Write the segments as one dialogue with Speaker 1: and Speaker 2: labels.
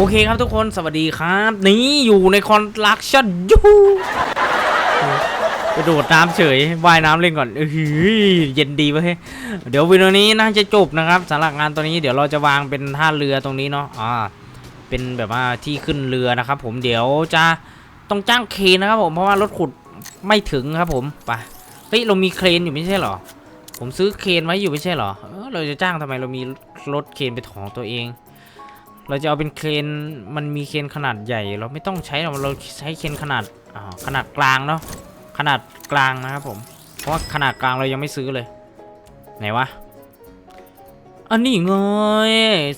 Speaker 1: โอเคครับทุกคนสวัสดีครับ นี่อยู่ในคอนลักชั่นยูกระโดดน้ำเฉยว่ายน้ำเล่นก่อนเออหือเย็นดีเว้ยเดี๋ยววิดีโอนี้น่าจะจบนะครับสำหรับงานตัวนี้เดี๋ยวเราจะวางเป็นท่าเรือตรงนี้เนาะอ่าเป็นแบบว่าที่ขึ้นเรือนะครับ ผมเดี๋ยวจะต้องจ้างเครนนะครับผมเพราะว่ารถขุดไม่ถึงครับผมไปเฮ้ยเรามีเครนอยู่ไม่ใช่เหรอ ผมซื้อเครนไว้อยู่ไม่ใช่เหรอเราจะจ้างทำไมเรามีรถเครนเป็นของตัวเอง เราจะเอาเป็นเครนมันมีเครนขนาดใหญ่ เราไม่ต้องใช้หรอกเราใช้เครนขนาดอ่าขนาดกลางเนาะขนาดกลางนะครับผม เพราะว่าขนาดกลางเรายังไม่ซื้อเลย ไหนวะอันนี้ไงย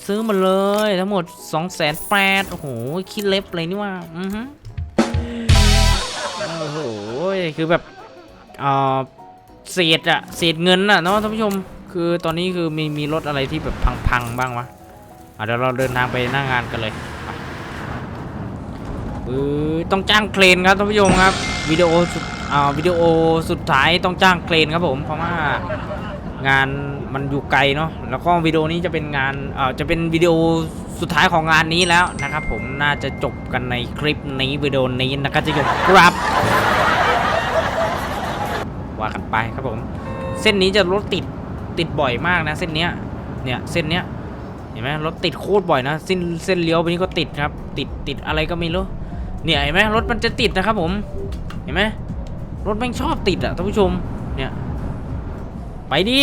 Speaker 1: ซื้อมาเลยทั้งหมด2องแสนแปดโอ้โหคิดเล็บเลยนี่ว่าอือฮึโอ้โหคือแบบเอ่อเศษอะเศษเงินอะเนาะท่านผู้ชม คือตอนนี้คือมีมีรถอะไรที่แบบพังๆบ้างวะ เดี๋ยวเราเดินทางไปหน้างานกันเลยต้องจ้างเครนครับท่านผู้ชมครับวิดีโอสุดอ่าวิดีโอสุดท้ายต้องจ้างเครนครับผมเพราะว่างานมันอยู่ไกลเนาะแล้วก็วิดีโอนี้จะเป็นงานจะเป็นวิดีโอสุดท้ายของงานนี้แล้วนะครับผมน่าจะจบกันในคลิปนี้วิดีโอนี้นะครับจะจบครับว่ากันไปครับผม เส้นนี้จะรถติดติดบ่อยมากนะเส้นเนี้ยเนี่ยเส้นเนี้ย เห็นไหมรถติดโคตรบ่อยนะเส้นเส้นเลี้ยวไปนี้ก็ติดครับ ติดติดอะไรก็ไม่รู้เนี่ยเห็นไหมรถมันจะติดนะครับผม เห็นไหมรถแม่งชอบติดอะท่านผู้ชมเนี่ยไปดิ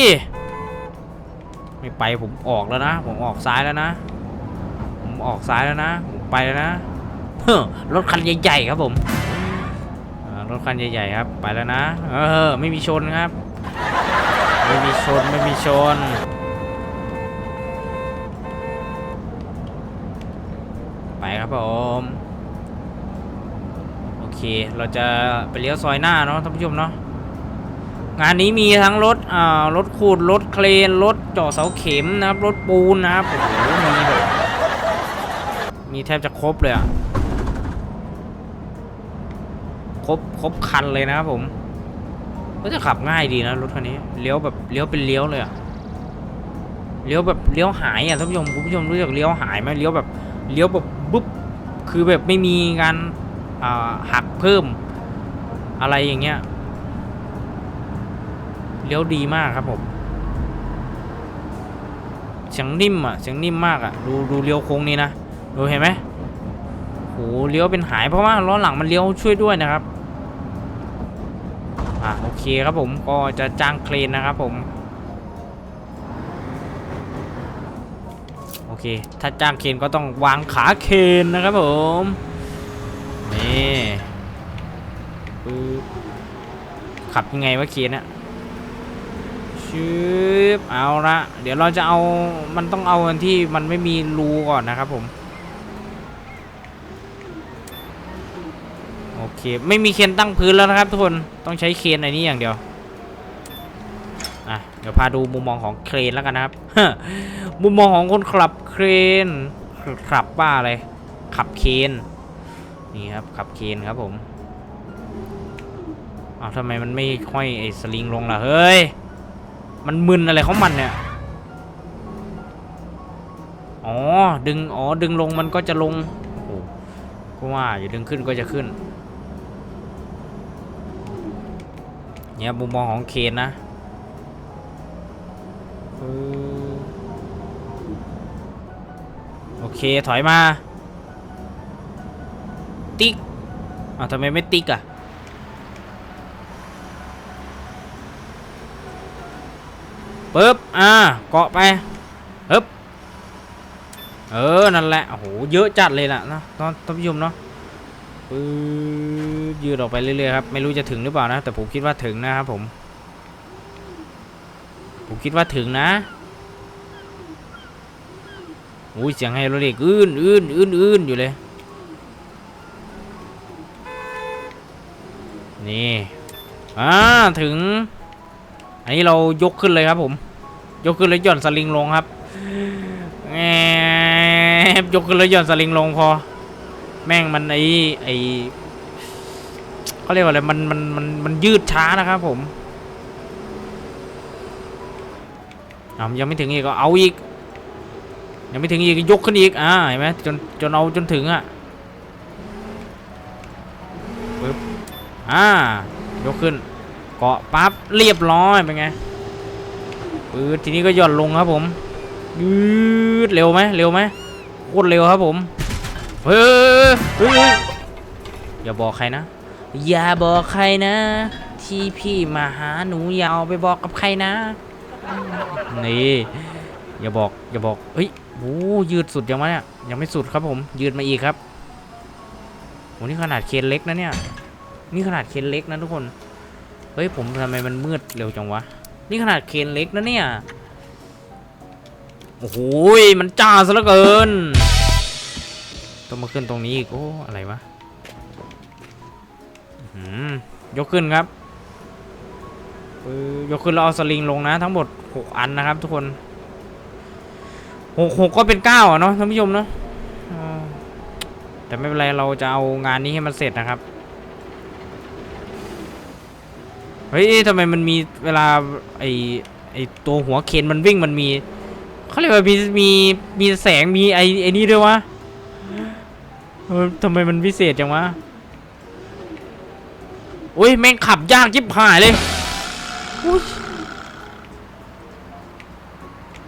Speaker 1: ไม่ไปผมออกแล้วนะ ผมออกซ้ายแล้วนะ ผมออกซ้ายแล้วนะผมไปแล้วนะเฮ้อรถคันใหญ่ๆครับผมรถคันใหญ่ๆครับ ไปแล้วนะ เออ ไม่มีชนครับ ไม่มีชนไม่มีชน ไปครับ ผม โอเค เราจะไปเลี้ยวซอยหน้าเนาะท่านผู้ชมเนาะงานนี้มีทั้งรถอ่ารถขูดรถเครนรถเจาะเสาเข็มนะครับรถปูนนะครับโอ้โหมีแบบมีแทบจะครบเลยอะครบครบคันเลยนะครับผมก็จะขับง่ายดีนะรถคันนี้เลี้ยวแบบเลี้ยวเป็นเลี้ยวเลยอะเลี้ยวแบบเลี้ยวหายอะท่านผู้ชมคุณผู้ชมรู้จักเลี้ยวหายไหมเลี้ยวแบบเลี้ยวแบบปุ๊บ คือแบบไม่มีการาหักเพิ่มอะไรอย่างเงี้ยเลี้ยวดีมากครับผมเสียงนิ่มอะเสียงนิ่มมากอะดูดูเลี้ยวโค้งนี้นะดูเห็นไหมโหเลี้ยวเป็นหายเพราะว่าล้อหลังมันเลี้ยวช่วยด้วยนะครับอะโอเคครับผมก็จะจ้างเครนนะครับผม โอ เค ถ้าจ้างเคนก็ต้องวางขาเคนนะครับผม นี่ขับยังไงวะเคนอะชืบเอาละเดี๋ยวเราจะเอามันต้องเอาอันที่มันไม่มีรูก่อนนะครับผมโอเค ไม่มีเคนตั้งพื้นแล้วนะครับทุกคนต้องใช้เคนอันนี้อย่างเดียว อะเดี๋ยวพาดูมุมมองของเครนแล้วกันนะครับ มุมมองของคนขับเครนขับบ้าอะไรขับเคนนี่ครับขับเคนครับผมอ้าวทำไมมันไม่ค่อยไอ้สลิงลงล่ะเฮ้ยมันมึนอะไรของมันเนี่ยอ๋อดึงอ๋อดึงลงมันก็จะลงโอ้โหก็ว่าอย่าดึงขึ้นก็จะขึ้นเนี่ยมุมมองของเคนนะ โอเค ถอยมา ติ๊กอ้าวทำไมไม่ติ๊กอะปึ๊บ อ่า เกาะไปฮึบเออ นั่นแหละ โอ้โห เยอะจัดเลยล่ะนะตอนท่านผู้ชมเนาะปึ๊บยืดออกไปเรื่อยๆครับ ไม่รู้จะถึงหรือเปล่านะ แต่ผมคิดว่าถึงนะครับผม ผมคิดว่าถึงนะอุ้ยเสียงไฮโดรลิกอื้นอื้นอื้นอื้นอยู่เลย นี่อ่าถึง อันนี้เรายกขึ้นเลยครับผม ยกขึ้นแล้วหย่อนสลิงลงครับแอบยกขึ้นแล้วหย่อนสลิงลงพอ แม่งมันไอไอเขาเรียกว่าอะไรมันมันมันมันยืดช้านะครับผมอ่า ยังไม่ถึงอีกก็เอาอีก ยังไม่ถึงอีกยกขึ้นอีกอ่าเห็นไหมจนจนเอาจนถึงอะปึ๊บอ่ายกขึ้นเกาะปั๊บเรียบร้อยเป็นไงปืดทีนี้ก็หย่อนลงครับผมยืดเร็วไหมเร็วไหมโคตรเร็วครับผมเฮ้ยเฮ้ยอย่าบอกใครนะอย่าบอกใครนะ ที่พี่มาหาหนูอย่าเอาไปบอกกับใครนะ นี่อย่าบอกอย่าบอกเฮ้ยโอ้ยืดสุดยังวะเนี่ยยังไม่สุดครับผมยืดมาอีกครับโอ้นี่ขนาดเคนเล็กนะเนี่ยนี่ขนาดเคนเล็กนะทุกคนเฮ้ยผมทำไมมันมืดเร็วจังวะนี่ขนาดเคนเล็กนะเนี่ยโอ้โหยมันจ้าซะเหลือเกินต้องมาขึ้นตรงนี้อีกโอ้อะไรวะยกขึ้นครับ ยกขึ้นแล้วเอาสลิงลงนะ ทั้งหมด 6 อันนะครับ ทุกคนหกหกก็เป็นเก้าอะเนาะท่านผู้ชมเนาะแต่ไม่เป็นไรเราจะเอางานนี้ให้มันเสร็จนะครับ เฮ้ยทำไมมันมีเวลาไอไอตัวหัวเคนมันวิ่งมันมีเขาเรียกว่ามีมีมีแสงมีไอไอนี่ด้วยวะทำไมมันพิเศษจังวะโอ้ยแม่งขับยากจิบหายเลย อุ๊ย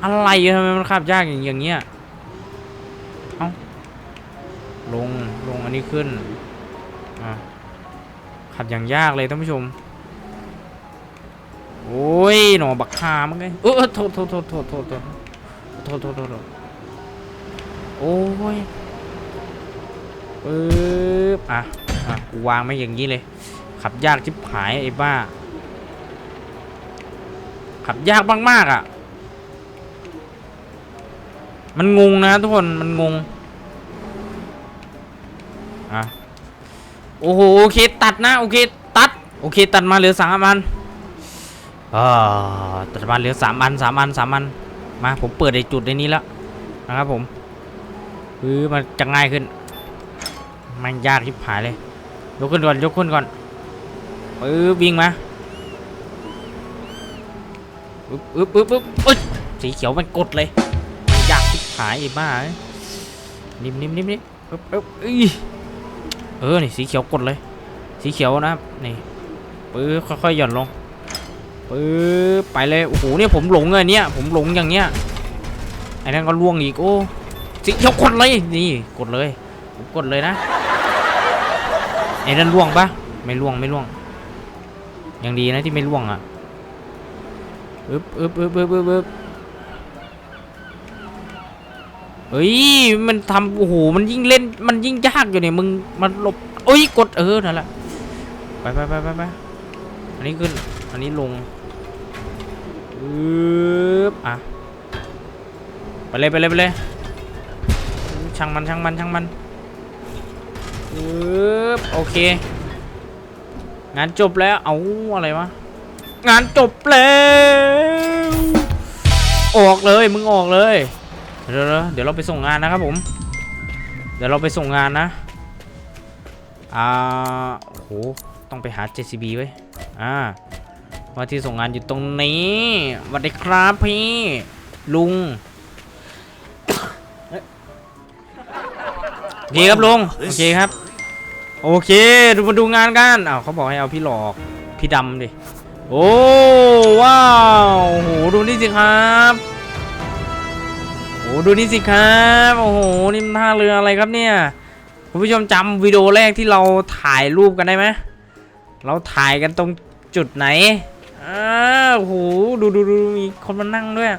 Speaker 1: อะไรอะทำไมมันขับยากอย่างอย่างเงี้ย เอ้า ลง ลงอันนี้ขึ้น อะ ขับอย่างยากเลยท่านผู้ชม โอ้ย หนอบักคามันไงเออโทษโทษโทษโทษโทษโทษโทษโทษโทษโทษโอ้ยปึ๊บอะ อะ กูวางไม่อย่างนี้เลย ขับยากชิบหายไอ้บ้า ขับยากมากๆอะ มันงงนะทุกคนมันงงอะโอ้โหโอเคตัดนะโอเคตัดโอเคตัดมาเหลือสามอันอ่าตัดมาเหลือสามอันสามอันสามอันมาผมเปิดในจุดในนี้แล้วนะครับผมคือมันจะง่ายขึ้น มันยากที่ผายเลยยกขึ้นก่อนยกขึ้นก่อนปึ๊บวิ่งมา ปึ๊บปึ๊บปึ๊บปึ๊บสีเขียวมันกดเลยมันยากหายไอ้บ้าเอ้ยนิ่มนิ่มนิ่มนิ่มปึ๊บปึ๊บเอ้ยเออนี่สีเขียวกดเลย สีเขียวนะครับนี่ปึ๊บค่อยๆหย่อนลงปึ๊บไปเลยโอ้โหเนี่ยผมหลงเลยเนี่ยผมหลงอย่างเงี้ยไอ้นั่นก็ล่วงอีกโอ้สิยกกดเลยนี่กดเลยผมกดเลยนะไอ้นั่นล่วงปะไม่ล่วงไม่ล่วงยังดีนะที่ไม่ล่วงอะ อึบอึบอึบอึบอึบอึบเฮ้ย มันทำโอ้โห มันยิ่งเล่น มันยิ่งยากอยู่เนี่ย มึง มันหลบเอ้ย กดเออ นั่นแหละ ไปไปไปไปไปอันนี้ขึ้น อันนี้ลงปึ๊บอะ ไปเลยไปเลยไปเลย ช่างมันช่างมันช่างมันปึ๊บโอเค งานจบแล้ว เอาอะไรวะ งานจบแล้ว ออกเลยมึงออกเลยเดี๋ยวเดี๋ยวเราไปส่งงานนะครับผม เดี๋ยวเราไปส่งงานนะอ่าโหต้องไปหา JCB ไว้อ่าว่าที่ส่งงานอยู่ตรงนี้สวัสดีครับพี่ลุงโอเคครับลุงโอเคครับ โอเคดูมาดูงานกันอ้าวเขาบอกให้เอาพี่หลอก พี่ดำดิ โอ้ว้าวโอ้โหดูนี่สิครับโอ้ดูนี่สิครับโอ้โหนี่มันท่าเรืออะไรครับเนี่ยคุณผู้ชมจำวิดีโอแรกที่เราถ่ายรูปกันได้ไหมเราถ่ายกันตรงจุดไหนอ้าวโหดูดูดูมีคนมานั่งด้วย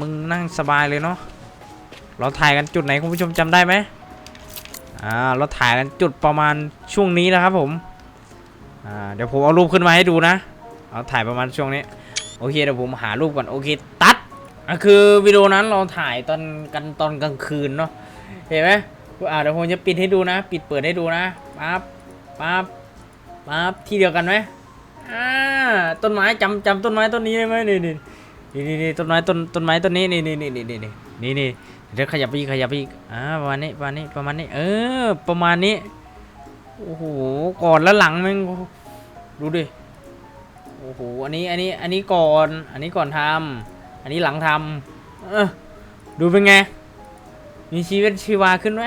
Speaker 1: มึงนั่งสบายเลยเนาะเราถ่ายกันจุดไหนคุณผู้ชมจำได้ไหมอ่าเราถ่ายกันจุดประมาณช่วงนี้นะครับผม เดี๋ยวผมเอารูปขึ้นมาให้ดูนะ เอาถ่ายประมาณช่วงนี้ โอเคเดี๋ยวผมหารูปก่อนโอเคตัดอะคือวิดีโอนั้นเราถ่ายตอนกันตอนกลางคืนเนาะเห็นไหมอ่าเดี๋ยวผมจะปิดให้ดูนะ ปิดเปิดให้ดูนะปั๊บปั๊บปั๊บที่เดียวกันไหมอ่าต้นไม้จำจำต้นไม้ต้นนี้ได้ไหมนี่นี่นี่นี่ต้นไม้ต้นต้นไม้ต้นนี้นี่นี่นี่นี่นี่นี่นี่เดี๋ยวขยับไปขยับไปอ่าประมาณนี้ประมาณนี้ประมาณนี้ เออ ประมาณนี้โอ้โหก่อนและหลังมัง ดูดิ โอ้โห อันนี้ อันนี้ อันนี้ก่อน อันนี้ก่อนทำ อันนี้หลังทำเออดูเป็นไง มีชีวิตชีวาขึ้นไหม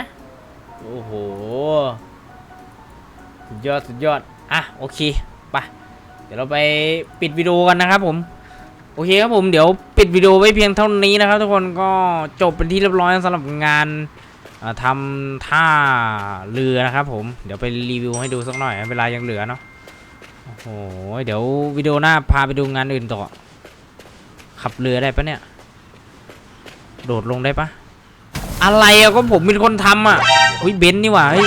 Speaker 1: โอ้โห สุดยอด สุดยอด อะ โอเค ไป เดี๋ยวเราไปปิดวิดีโอกันนะครับผม โอเคครับผม เดี๋ยวปิดวิดีโอไว้เพียงเท่านี้นะครับ ทุกคน ก็จบเป็นที่เรียบร้อยสำหรับงานทำท่าเรือนะครับผม เดี๋ยวไปรีวิวให้ดูสักหน่อย เวลายังเหลือเนาะ โอ้โห เดี๋ยววิดีโอหน้าพาไปดูงานอื่นต่อ ขับเรือได้ปะเนี่ย โดดลงได้ปะอะไรอะก็ผมเป็นคนทำอะอุ้ยเบนซ์นี่หว่าเฮ้ย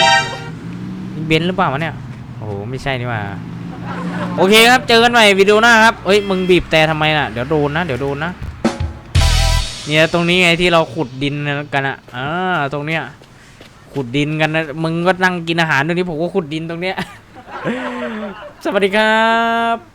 Speaker 1: นี่เบนซ์หรือเปล่าวะเนี่ย โอ้โห ไม่ใช่นี่หว่า โอเคครับ เจอกันใหม่วิดีโอหน้าครับเฮ้ย มึงบีบแต่ทำไมน่ะ เดี๋ยวโดนนะ เดี๋ยวโดนนะ เนี่ยตรงนี้ไงที่เราขุดดินกันอะอ่าตรงเนี้ย ขุดดินกันนะ มึงก็นั่งกินอาหารตรงนี้ผมก็ขุดดินตรงเนี้ย สวัสดีครับ